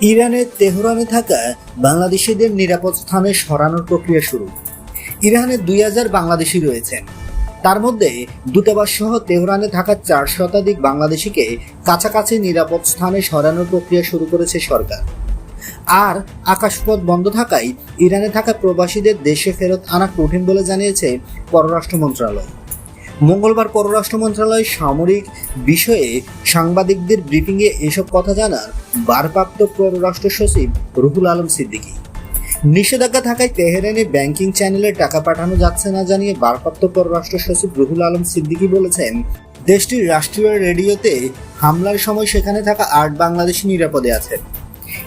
ইরানের তেহরানে থাকা বাংলাদেশিদের নিরাপদ স্থানে সরানোর প্রক্রিয়া শুরু। ইরানে দুই হাজার বাংলাদেশি রয়েছেন। তার মধ্যে দূতাবাস সহ তেহরানে থাকা চার শতাধিক বাংলাদেশিকে কাছাকাছি নিরাপদ স্থানে সরানোর প্রক্রিয়া শুরু করেছে সরকার। আর আকাশপথ বন্ধ থাকায় ইরানে থাকা প্রবাসীদের দেশে ফেরত আনা কঠিন বলে জানিয়েছে পররাষ্ট্র মন্ত্রণালয়। মঙ্গলবার পররাষ্ট্র মন্ত্রণালয় সামরিক বিষয়ে সাংবাদিকদের ব্রিফিংয়ে এসব কথা জানান ভারপ্রাপ্ত পররাষ্ট্র সচিব রুহুল আলম সিদ্দিকী। নিষেধাজ্ঞা থাকায় তেহরানে ব্যাংকিং চ্যানেলে টাকা পাঠানো যাচ্ছে না জানিয়ে ভারপ্রাপ্ত পররাষ্ট্র সচিব রুহুল আলম সিদ্দিকী বলেছেন, দেশটির রাষ্ট্রীয় রেডিওতে হামলার সময় সেখানে থাকা আট বাংলাদেশি নিরাপদে আছেন।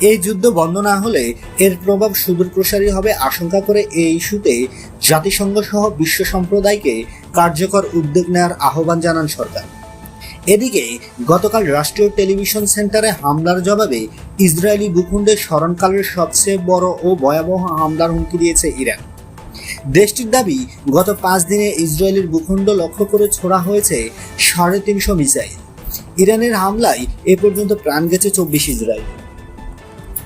এই যুদ্ধ বন্ধ না হলে এর প্রভাব সুদূর প্রসারী হবে আশঙ্কা করে এই ইস্যুতে জাতিসংঘ সহ বিশ্ব সম্প্রদায়কে কার্যকর উদ্যোগ নেওয়ার আহ্বান জানান সরকার। এদিকে গতকাল রাষ্ট্রীয় টেলিভিশন সেন্টারে হামলার জবাবে ইসরায়েলি ভূখণ্ডে স্মরণকালের সবচেয়ে বড় ও ভয়াবহ হামলার হুমকি দিয়েছে ইরান। দেশটির দাবি, গত পাঁচ দিনে ইসরায়েলের ভূখণ্ড লক্ষ্য করে ছোড়া হয়েছে সাড়ে তিনশো মিসাইল। ইরানের হামলায় এ পর্যন্ত প্রাণ গেছে চব্বিশ ইসরায়েল।